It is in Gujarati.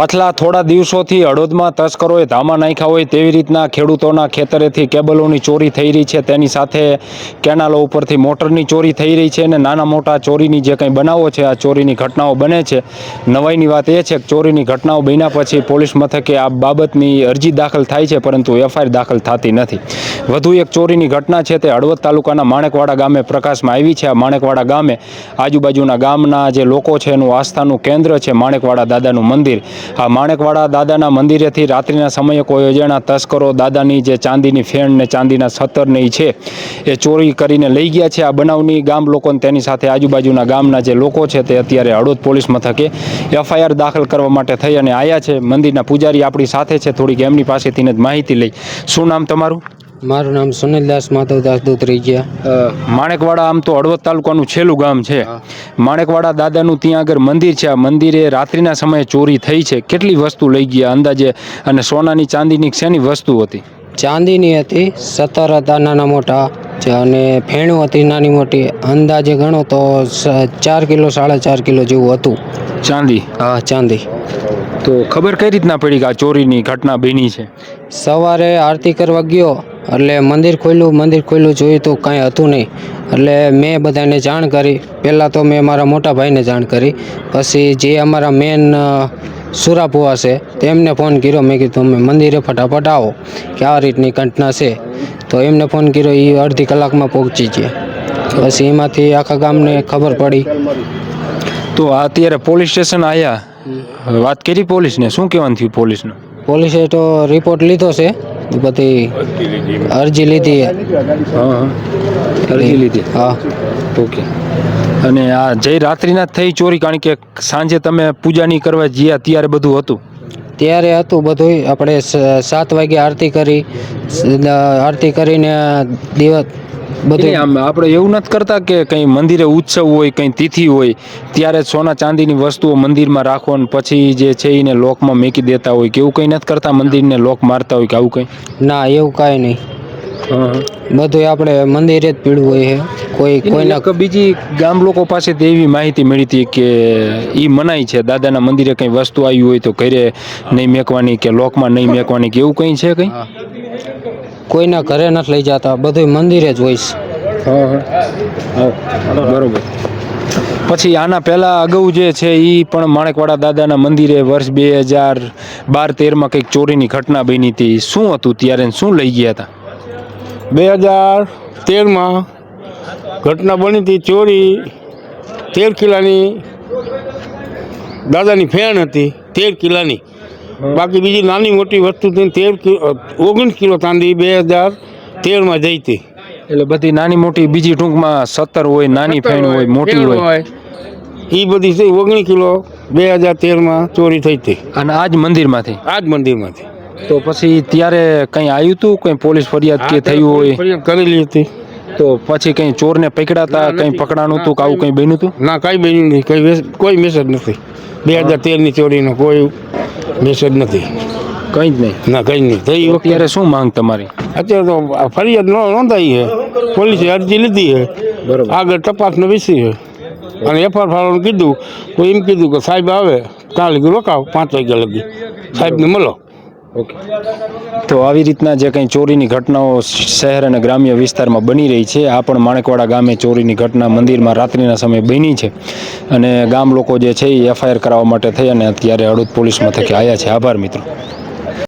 પાછલા થોડા દિવસોથી હળોદમાં તસ્કરોએ ધામા નાખ્યા હોય તેવી રીતના ખેડૂતોના ખેતરેથી કેબલોની ચોરી થઈ રહી છે. તેની સાથે કેનાલો ઉપરથી મોટરની ચોરી થઈ રહી છે અને નાના મોટા ચોરીની જે કંઈ બનાવો છે, આ ચોરીની ઘટનાઓ બને છે. નવાઈની વાત એ છે કે ચોરીની ઘટનાઓ બન્યા પછી પોલીસ મથકે આ બાબતની અરજી દાખલ થાય છે, પરંતુ એફઆઈઆર દાખલ થતી નથી. વધુ એક ચોરીની ઘટના છે, તે હળવદ તાલુકાના માણેકવાડા ગામે પ્રકાશમાં આવી છે. આ માણેકવાડા ગામે આજુબાજુના ગામના જે લોકો છે, એનું આસ્થાનું કેન્દ્ર છે, માણેકવાડા દાદાનું મંદિર. આ માણેકવાડા દાદાના મંદિરેથી રાત્રિના સમયે કોઈ અજાણા તસ્કરો દાદાની જે ચાંદીની ફેણ ને ચાંદીના સતરની છે, એ ચોરી કરીને લઈ ગયા છે. આ બનાવની ગામ લોકોને તેની સાથે આજુબાજુના ગામના જે લોકો છે તે અત્યારે હળોદ પોલીસ મથકે એફઆઈઆર દાખલ કરવા માટે થઈ અને આવ્યા છે. મંદિરના પૂજારી આપણી સાથે છે, થોડીક એમની પાસેથી જ માહિતી લઈ. શું નામ તમારું? મારું નામ સુનિલદાસ માધવદાસ ગયા. માણેકવાડા આમ તો હળવદ તાલુકાનું છેલ્લું ગામ છે. માણેકવાડા દાદાનું ત્યાં આગળ મંદિર છે. આ મંદિરે રાત્રિના સમયે ચોરી થઈ છે. કેટલી વસ્તુ લઈ ગયા અંદાજે? અને સોનાની ચાંદીની શેની વસ્તુ હતી? ચાંદીની હતી સત્તર હતા નાના મોટા અને ફેણું હતી નાની મોટી. અંદાજે ગણો તો ચાર કિલો સાડા ચાર કિલો જેવું હતું. ચાંદી? હા ચાંદી. તો ખબર કઈ રીતના પડી કે આ ચોરીની ઘટના બની છે? સવારે આરતી કરવા ગયો એટલે મંદિર ખોલ્યું મંદિર ખોલ્યું જોયું તો કાંઈ હતું નહીં. એટલે મેં બધાને જાણ કરી. પહેલાં તો મેં મારા મોટા ભાઈને જાણ કરી. પછી જે અમારા મેન સુરાપુઆ છે તેમને ફોન કર્યો. મેં કીધું તમે મંદિરે ફટાફટ આવો કે આ રીતની ઘટના છે. તો એમને ફોન કર્યો એ અડધી કલાકમાં પહોંચી ગયા. પછી એમાંથી આખા ગામને ખબર પડી. તો અત્યારે પોલીસ સ્ટેશન આવ્યા વાત કરી પોલીસને. શું કહેવાનું થયું પોલીસનું? પોલીસે તો રિપોર્ટ લીધો છે. બધી અરજી લીધી. હા અરજી લીધી. હા. ઓકે અને આ જય રાત્રિના થઈ ચોરી કારણ કે સાંજે તમે પૂજાની કરવા ગયા ત્યારે બધું હતું? ત્યારે હતું બધું આપણે સાત વાગે આરતી કરી. આરતી કરીને દિવસ બધું આમ આપણે એવું નથી કરતા કે કંઈ મંદિરે ઉત્સવ હોય કંઈ તિથિ હોય ત્યારે સોના ચાંદીની વસ્તુઓ મંદિરમાં રાખો અને પછી જે છે એને લોકમાં મેકી દેતા હોય કે એવું કંઈ નથી કરતા મંદિરને લોક મારતા હોય કે આવું કંઈ? ના એવું કાંઈ નહીં. બધું આપણે મંદિરે જ પીડવું હોય છે. કોઈ કોઈના બીજી ગામ લોકો પાસેથી એવી માહિતી મળી હતી કે એ મનાય છે દાદાના મંદિરે કંઈ વસ્તુ આવી હોય તો ઘરે નહીં મેકવાની કે લોકમાં નહીં મેકવાની કે એવું કંઈ છે કંઈ? કોઈના ઘરે નથી લઈ જતા બધું મંદિરે જ હોય છે. બરોબર. પછી આના પહેલાં અગાઉ જે છે એ પણ માણેકવાડા દાદાના મંદિરે વર્ષ બે હજાર બાર તેરમાં કંઈક ચોરીની ઘટના બની હતી. શું હતું ત્યારે શું લઈ ગયા હતા? બે હજાર તેરમાં ઘટના બની હતી ચોરી. તેર કિલ્લાની દાદાની ફેણ હતી તેર કિલ્લાની. બાકી બીજી નાની મોટી વસ્તુ તેર કિલો ઓગણીસ કિલો ચાંદી બે હજાર તેરમાં જઈ હતી. એટલે બધી નાની મોટી બીજી ટૂંકમાં સત્તર હોય નાની ફેણ હોય મોટી હોય. એ બધી છે ઓગણીસ કિલો બે હજાર તેરમાં ચોરી થઈ હતી. અને આ જ મંદિરમાંથી? આ જ મંદિરમાંથી. તો પછી ત્યારે કંઈ આવ્યું હતું કંઈ પોલીસ ફરિયાદ કે થયું હોય? ફરિયાદ કરેલી હતી. તો પછી કંઈ ચોરને પકડાતા કંઈ પકડાનું હતું કે આવું કંઈ બન્યું હતું? ના કાંઈ બન્યું નહીં. કંઈ કોઈ મેસેજ નથી. બે હજાર તેરની ચોરીનો કોઈ મેસેજ નથી. કંઈ જ નહીં. ના કંઈ નહીં. થઈ અત્યારે શું માંગ તમારી? અત્યારે તો ફરિયાદ નો- નોંધાઈ છે. પોલીસે અરજી લીધી છે. બરોબર. આગળ તપાસનો વિષય છે. અને એફઆર ફાળવાનું કીધું તો એમ કીધું કે સાહેબ આવે ત્યાં લગી રોકાવ પાંચ વાગ્યા લગી. સાહેબને મળો. ઓકે. તો આવી રીતના જે કંઈ ચોરીની ઘટનાઓ શહેર અને ગ્રામ્ય વિસ્તારમાં બની રહી છે આ પણ માણેકવાડા ગામે ચોરીની ઘટના મંદિરમાં રાત્રિના સમયે બની છે. અને ગામ લોકો જે છે એ એફઆઈઆર કરાવવા માટે થઈ અને અત્યારે હળવદ પોલીસ મથકે આવ્યા છે. આભાર મિત્રો.